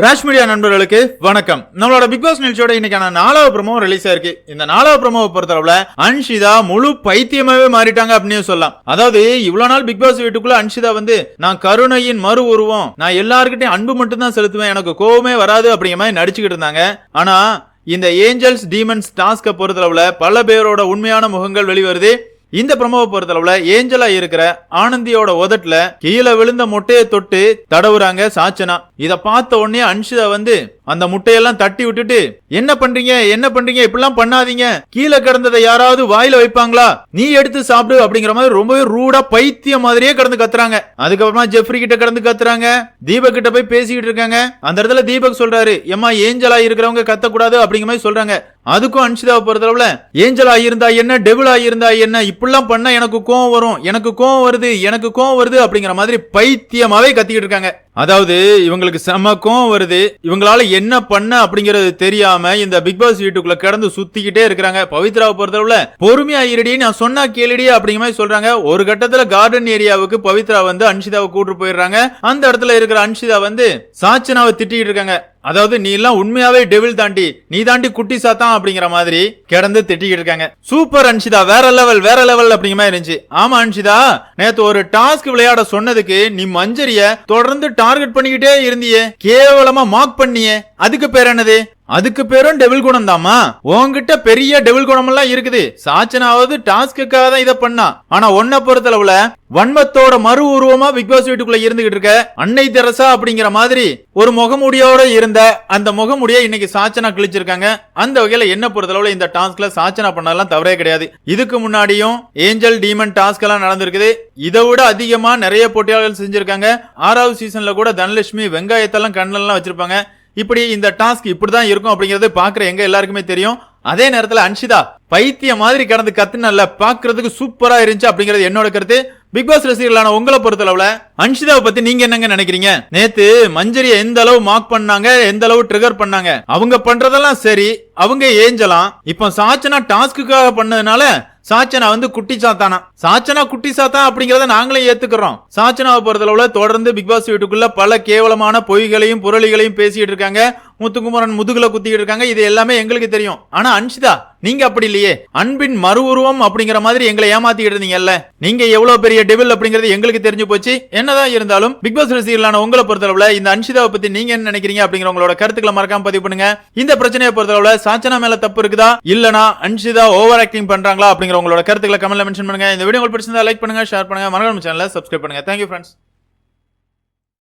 Rash media நண்பர்களுக்கு வணக்கம். நம்மளோட பிக் பாஸ் நிகழ்ச்சியோட இன்னைக்கான நாலாவது ப்ரமோ ரிலீஸ் ஆயிருக்கு இந்த நாலாவது ப்ரோமோவை பொறுத்தளவுல அன்ஷிதா முழு பைத்தியமாவே மாறிட்டாங்க அப்படின்னு சொல்லலாம். அதாவது இவ்வளவு நாள் பிக் பாஸ் வீட்டுக்குள்ள அன்ஷிதா வந்து நான் கருணையின் மறு உருவம் நான் எல்லாருக்கிட்டையும் அன்பு மட்டும் தான் செலுத்துவேன் எனக்கு கோவமே வராது அப்படிங்கிற மாதிரி நடிச்சுக்கிட்டு இருந்தாங்க. ஆனா இந்த ஏஞ்சல்ஸ் டீமன்ஸ் டாஸ்கை பொறுத்தளவுல பல பேரோட உண்மையான முகங்கள் வெளிவருது. இந்த பிரமோவை பொறுத்தளவுல ஏஞ்சலா இருக்கிற ஆனந்தியோட உதட்டுல கீழே விழுந்த முட்டையை தொட்டு தடவுறாங்க சாச்சனா. இத பார்த்த உடனே அன்ஷிதா வந்து அந்த முட்டையெல்லாம் தட்டி விட்டுட்டு என்ன பண்றீங்க? என்ன பண்றீங்க? இப்படிலாம் பண்ணாதீங்க. கீழே கிடந்ததை யாராவது வாயில வைப்பாங்களா? நீ எடுத்து சாப்பிடு. அப்படிங்கிற மாதிரி ரொம்பவே ரூடா பைத்தியம் மாதிரியே கிடந்து கத்துறாங்க. அதுக்கப்புறமா ஜெஃப்ரி கிட்ட கிடந்து கத்துறாங்க. தீபக் கிட்ட போய் பேசிக்கிட்டு இருக்காங்க. அந்த இடத்துல தீபக் சொல்றாரு ஏமா ஏஞ்சலா இருக்கிறவங்க கத்தக்கூடாது அப்படிங்கிற மாதிரி சொல்றாங்க. அதுக்கும் அன்ஷிதாவை பொறுத்தளவுல ஏஞ்சலா இருந்தா என்ன? டெபிளா இருந்தா என்ன? இப்படிலாம் பண்ணா எனக்கு கோவம் வரும். எனக்கு கோவம் வருது. எனக்கு கோவம் வருது அப்படிங்கிற மாதிரி பைத்தியமாவே கத்திக்கிட்டு இருக்காங்க. அதாவது இவங்களுக்கு செம கோவம் வருது. இவங்களால என்ன பண்ண அப்படிங்கறது தெரியாம இந்த பிக் பாஸ் வீட்டுக்குள்ள கிடந்து சுத்திக்கிட்டே இருக்கிறாங்க. பவித்ராவை பொறுத்தளவுல பொறுமையா இருடி நான் சொன்னா கேளுடி அப்படிங்கிற மாதிரி சொல்றாங்க. ஒரு கட்டத்துல கார்டன் ஏரியாவுக்கு பவித்ரா வந்து அன்ஷிதாவை கூட்டு போயிடுறாங்க. அந்த இடத்துல இருக்கிற அன்ஷிதா வந்து சாச்சனாவை திட்டிக்கிட்டு இருக்காங்க. அதாவது நீ எல்லாம் உண்மையாவே டெவில் தாண்டி நீ தாண்டி குட்டி சாத்தான் அப்படிங்கிற மாதிரி கிடந்து திட்டிக்கிட்டு இருக்காங்க. சூப்பர் அன்ஷிதா வேற லெவல் வேற லெவல் அப்படிங்கிற மாதிரி இருந்துச்சு. ஆமா அன்ஷிதா நேத்து ஒரு டாஸ்க் விளையாட சொன்னதுக்கு நீ மஞ்சரிய தொடர்ந்து டார்கெட் பண்ணிக்கிட்டே இருந்தியே கேவலமா மார்க் பண்ணியே. அதுக்கு பேர் என்னது? அதுக்கு பேரும் டெவில் குணம் தாமா உன்கிட்ட பெரிய டெவில் குணம் எல்லாம் இருக்குது. சாச்சனாவது டாஸ்க்குக்காக தான் இதை பண்ணா. ஆனா உன்னை பொறுத்தளவுல வன்மத்தோட மறு உருவமா பிக் பாஸ் வீட்டுக்குள்ள இருந்துகிட்டு இருக்க அன்னை தெரசா அப்படிங்கிற மாதிரி ஒரு முகமுடியோட இருந்த அந்த முகமுடிய இன்னைக்கு சாச்சனா கிழிச்சிருக்காங்க. அந்த வகையில என்ன பொறுத்தளவுல இந்த டாஸ்க்ல சாச்சனா பண்ணலாம் தவறே கிடையாது. இதுக்கு முன்னாடியும் ஏஞ்சல் டீமன் டாஸ்க் எல்லாம் நடந்திருக்குது. இதை விட அதிகமா நிறைய போட்டியாளர்கள் செஞ்சிருக்காங்க. ஆறாவது சீசன்ல கூட தனலட்சுமி வெங்காயத்தெல்லாம் கண்ணெல்லாம் வச்சிருப்பாங்க. இப்படி இந்த டாஸ்க் இப்படிதான் இருக்கும் அப்படிங்கறது பாக்குற எங்க எல்லாருக்குமே தெரியும். அதே நேரத்துல அன்ஷிதா பைத்திய மாதிரி கடந்து கத்துனல்ல பாக்குறதுக்கு சூப்பரா இருந்துச்சு அப்படிங்கிறது என்னோட கருத்து. பிக் பாஸ் ரசிகர்களான உங்களை பொறுத்தளவுல அன்ஷிதாவை பத்தி நீங்க என்னங்க நினைக்கிறீங்க? நேத்து மஞ்சரிய எந்த அளவு மார்க் பண்ணாங்க எந்த அளவு ட்ரிகர் பண்ணாங்க? அவங்க பண்றதெல்லாம் சரி அவங்க ஏஞ்சலாம். இப்போ சாச்சனா டாஸ்க்குக்காக பண்ணதுனால சாச்சனா வந்து குட்டி சாத்தானா? சாச்சனா குட்டி சாத்தா அப்படிங்கறத நாங்களே ஏத்துக்கிறோம். சாச்சனாவை பொறுத்தளவுல தொடர்ந்து பிக் பாஸ் வீட்டுக்குள்ள பல கேவலமான பொய்களையும் புரளிகளையும் பேசிட்டு இருக்காங்க. முத்துக்குமரன் முதுகுல குத்திக்கிட்டு இருக்காங்க. இது எல்லாமே எங்களுக்கு தெரியும். ஆனா அன்ஷிதா நீங்க அப்படி இல்லையே. அன்பின் மறு உருவம் அப்படிங்கிற மாதிரி எங்களை ஏமாத்திக்கிட்டு இருந்தீங்கல்ல? நீங்க எவ்வளவு பெரிய டெவில் அப்படிங்கிறது எங்களுக்கு தெரிஞ்சு போச்சு. என்னதான் இருந்தாலும் பிக் பாஸ் ரசிகர்களான உங்களை பொறுத்தளவுல இந்த அன்ஷிதாவை பத்தி நீங்க என்ன நினைக்கிறீங்க அப்படிங்கிற உங்களோட கருத்துக்களை மறக்காம பதிவு பண்ணுங்க. இந்த பிரச்சனையை பொறுத்தளவுல சாச்சனா மேல தப்பு இருக்குதா? இல்லனா அன்ஷிதா ஓவர் ஆக்டிங் பண்றாங்களா அப்படிங்கிற உங்களோட கருத்துக்களை கமெண்ட்ல மென்ஷன் பண்ணுங்க. இந்த வீடியோ உங்களுக்கு பிடிச்சிருந்தா லைக் பண்ணுங்க ஷேர் பண்ணுங்க. மறக்காம சேனலை சப்ஸ்கிரைப் பண்ணுங்க. Thank you friends